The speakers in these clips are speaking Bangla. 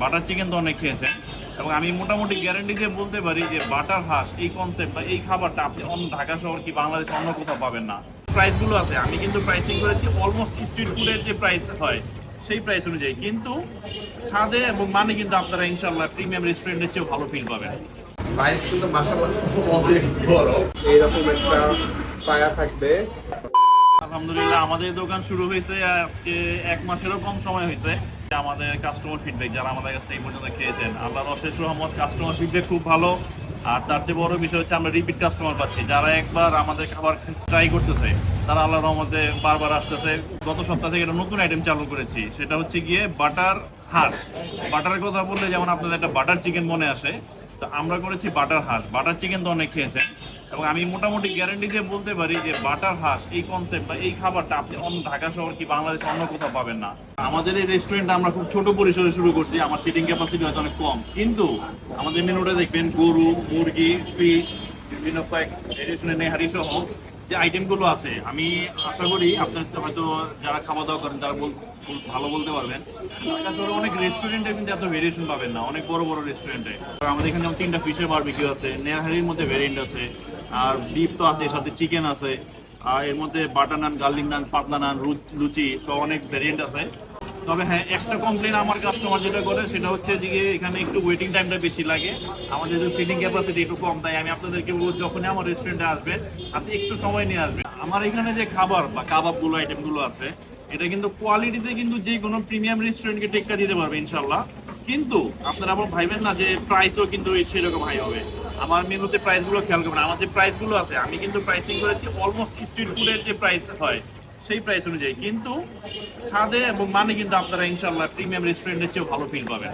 বাটার চিকেন তো অনেক খেয়েছেন। এবং আমি মোটামুটি গ্যারান্টি দিয়ে বলতে পারি যে বাটার হাঁস এই কনসেপ্ট বা এই খাবারটা আপনি অন্য ঢাকা শহর কি বাংলাদেশ অন্য কোথাও পাবেন না। প্রাইসগুলো আছে আমি কিন্তু প্রাইসিং করেছি অলমোস্ট স্ট্রিট ফুডের যে প্রাইস হয় সেই প্রাইস অনুযায়ী। কিন্তু স্বাদে এবং মানে কিন্তু আপনারা ইনশাল্লাহ প্রিমিয়াম রেস্টুরেন্টের চেয়েও ভালো ফিল পাবেন। সাইজ কিন্তু অনেক বড়। এইরকম একটা পায়া থাকবে। আলহামদুলিল্লাহ আমাদের দোকান শুরু হয়েছে আজকে এক মাসেরও কম সময় হয়েছে। আমাদের কাস্টমার ফিডব্যাক যারা আমাদের কাছে এই পর্যন্ত খেয়েছেন। আল্লাহর অশেষ রহমত কাস্টমার ফিডব্যাক খুব ভালো। আর তার চেয়ে বড় বিষয় হচ্ছে আমরা রিপিট কাস্টমার পাচ্ছি। যারা একবার আমাদের খাবার ট্রাই করতেছে, তারা আল্লাহর রহমতে বারবার আসতেছে। গত সপ্তাহ থেকে একটা নতুন আইটেম চালু করেছি, সেটা হচ্ছে গিয়ে বাটার হাঁস বাটারের কথা বললে যেমন আপনাদের একটা বাটার চিকেন মনে আসে, তো আমরা করেছি বাটার হাঁস বাটার চিকেন তো অনেক খেয়েছেন। এবং আমি মোটামুটি গ্যারান্টি দিয়ে বলতে পারি যে বাটার হাঁস এই কনসেপ্ট বা এই খাবারটা আপনি অন্য ঢাকা শহর কি বাংলাদেশ অন্য কোথাও পাবেন না। আমাদের এই রেস্টুরেন্টটা আমরা খুব ছোট পরিসরে শুরু করছি, আমার সিটিং ক্যাপাসিটি হয়তো অনেক কম। কিন্তু আমাদের মেনুটা দেখবেন গরু, মুরগি ফিশ বিভিন্ন কয়েক নেহারি সহ যে আইটেমগুলো আছে, আমি আশা করি আপনার হয়তো যারা খাওয়া দাওয়া করেন, তারা ভালো বলতে পারবেন। তারপরে অনেক রেস্টুরেন্টে কিন্তু এত ভেরিয়েশন পাবেন না, অনেক বড় বড় রেস্টুরেন্টে আমাদের এখানে যেমন তিনটা ফিশের বারবিকিউ আছে নেহারির মধ্যে ভেরিয়েন্ট আছে, আর বিফ তো আছে সাথে চিকেন আছে, আর এর মধ্যে বাটার নান গার্লিক নান পাতলা নান লুচি, সব অনেক ভেরিয়েন্ট আছে। তবে হ্যাঁ একটা কমপ্লেন আমার কাস্টমার যেটা করে, সেটা হচ্ছে যে এখানে একটু ওয়েটিং টাইমটা বেশি লাগে। আমাদের যে সিটিং ক্যাপাসিটি একটু কম, তাই আমি আপনাদেরকে বলব যখনই আমার রেস্টুরেন্টে আসবেন, আপনি একটু সময় নিয়ে আসবেন। আমার এখানে যে খাবার বা কাবাবগুলো আইটেমগুলো আছে, এটা কিন্তু কোয়ালিটিতে কিন্তু যে কোনো প্রিমিয়াম রেস্টুরেন্টকে টেক্কা দিতে পারবে ইনশাল্লাহ কিন্তু আপনারা আবার ভাইবেন না যে প্রাইসও কিন্তু সেরকম হাই হবে। আমার মেনুতে প্রাইসগুলো খেয়াল করবেন আমার যে প্রাইসগুলো আছে, আমি কিন্তু প্রাইসিং করেছি অলমোস্ট স্ট্রিট ফুডের যে প্রাইস হয় সেই প্রাইস অনুযায়ী। কিন্তু স্বাদে এবং মানে কিন্তু আপনারা ইনশাল্লাহ প্রিমিয়াম রেস্টুরেন্টের চেয়েও ভালো ফিল পাবেন।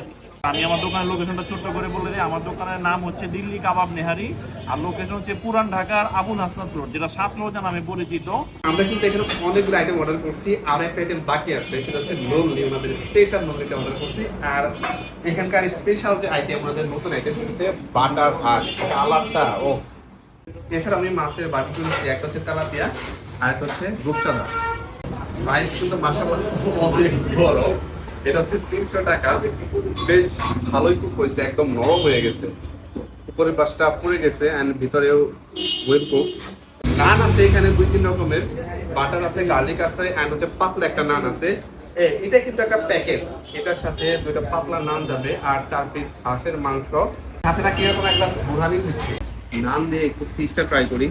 আমি আমার দোকানের লোকেশনটা ছোট্ট করে বলে দিই। আমার দোকানের নাম হচ্ছে দিল্লি কাবাব নেহারি। আর লোকেশন হচ্ছে পুরান ঢাকার আবু নাসনাত রোড, যেটা সাত রোজা নামে পরিচিত। আমরা কিন্তু এখানে অনেকগুলো আইটেম অর্ডার করছি। আর একটা আইটেম বাকি আছে, সেটা হচ্ছে নলনি, ওনাদের স্পেশাল নলনিটা অর্ডার করছি। আর এখানকার স্পেশাল যে আইটেম ওনাদের নতুন আইটেম সেটা হচ্ছে বাটার হাঁস কালারটা ও এছাড়া আমি মাছের বাকি একটা হচ্ছে তেলাপিয়া। আর একটা হচ্ছে রূপচাঁদা। সাইজ কিন্তু মাসাল্লাহ অনেক বড়। এটা হচ্ছে তিনশো টাকা। বেশ ভালোই কুক হয়েছে, একদম নরম হয়ে গেছে। উপরের পাশটা পুড়ে গেছে অ্যান্ড ভিতরেও ওয়েল কুক নান আছে এখানে দুই তিন রকমের। বাটার আছে গার্লিক আছে অ্যান্ড হচ্ছে পাতলা একটা নান আছে। এটা কিন্তু একটা প্যাকেজ এটার সাথে দুইটা পাতলা নান যাবে, আর চার পিস হাঁসের মাংস। না কীরকম একটা বুড়ানি দিচ্ছে নান দিয়ে একটু ফিশটা ট্রাই করি।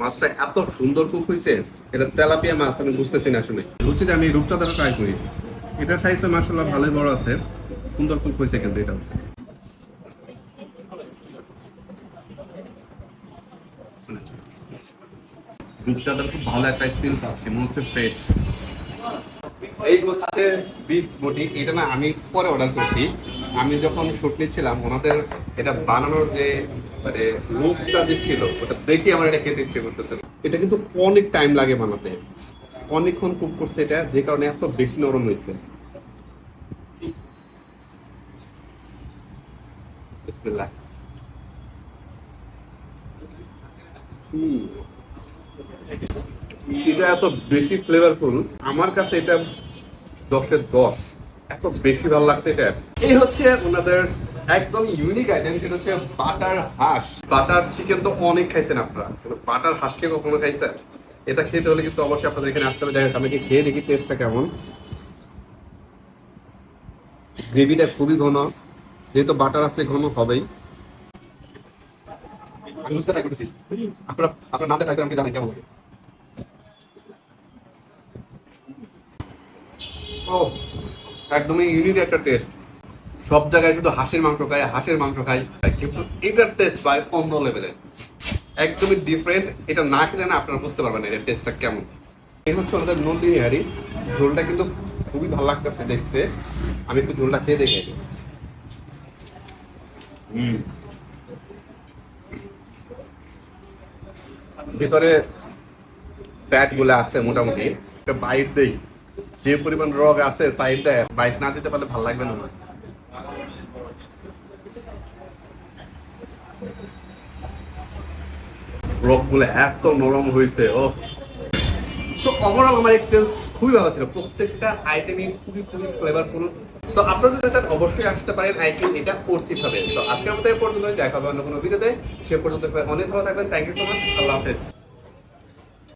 মাছটা এত সুন্দর কুক হয়েছে এটা তেলাপিয়া মাছ, আমি বুঝতেছি না আসলে। লুচিতে আমি রূপচাঁদাটা ট্রাই করি। এটার সাইজটা মাসাল্লাহ ভালোই বড় আছে। সুন্দর কুক হয়েছে কিন্তু এটা রূপচাঁদার খুব ভালো একটা স্পিল পাচ্ছি, মনে হচ্ছে ফ্রেশ এই হচ্ছে বিফ বটি এটা না আমি পরে অর্ডার করছি। আমি যখন শুট নিচ্ছিলাম, ওনাদের এটা বানানোর যে মানে লুকটা যে ছিল, ওটা দেখে আমার এটা খেতে ইচ্ছে করতেছে। এটা কিন্তু অনেক টাইম লাগে বানাতে। অনেকক্ষণ কুক করছে এটা, যে কারণে এত বেশি নরম হয়েছে। বিসমিল্লাহ। হুম। এটা এত বেশি ফ্লেভারফুল আমার কাছে এটা দশের দশ। এত বেশি ভালো লাগছে এটা। এই হচ্ছে ওনাদের একদম ইউনিক আইটেম সেটা হচ্ছে বাটার হাঁস। বাটার চিকেন তো অনেক খাইছেন আপনারা। কিন্তু বাটার হাঁসকে কখনো খাইছেন? এটা খেতে হলে কিন্তু অবশ্যই আপনাদের এখানে আসতে হবে। যাই হোক, আমি খেয়ে দেখি টেস্টটা কেমন। গ্রেভিটা খুবই ঘন। যেহেতু বাটার আছে ঘন হবেই। আপনারা আপনার নামটা ট্রাই আমাকে জানেন কেমন লাগে? ও, একদমই ইউনিক একটা টেস্ট সব জায়গায় শুধু হাঁসের মাংস খায়, হাঁসের মাংস খাই কিন্তু এটার টেস্ট ভাই অন্য লেভেলের একদমই ডিফারেন্ট এটা না খেলে না আপনারা বুঝতে পারবেন এর টেস্টটা কেমন। এই হচ্ছে আমাদের নন্দিনী হাড়ি ঝোলটা কিন্তু খুবই ভালো লাগতেছে দেখতে। আমি একটু ঝোলটা খেয়ে দেখে হুম। ভিতরে ফ্যাটগুলো আছে মোটামুটি। একটা বাইট দেই। যে পরিমাণ রগ আছে সাইড বাইট না দিতে পারলে ভালো লাগবে না এত নরম হয়েছে, ও। সো ওভারঅল আমার এক্সপিরিয়েন্স খুবই ভালো ছিল। প্রত্যেকটা আইটেমই খুবই খুবই ফ্লেভারফুল সো অবশ্যই আসতে পারেন। আইটেম এটা করতে হবে। তো আজকের পর্যন্ত দেখা হবে অন্য কোনো ভিডিওতে সে পর্যন্ত অনেক ভালো থাকবেন। থ্যাংক ইউ সো মাচ আল্লাহ হাফেজ।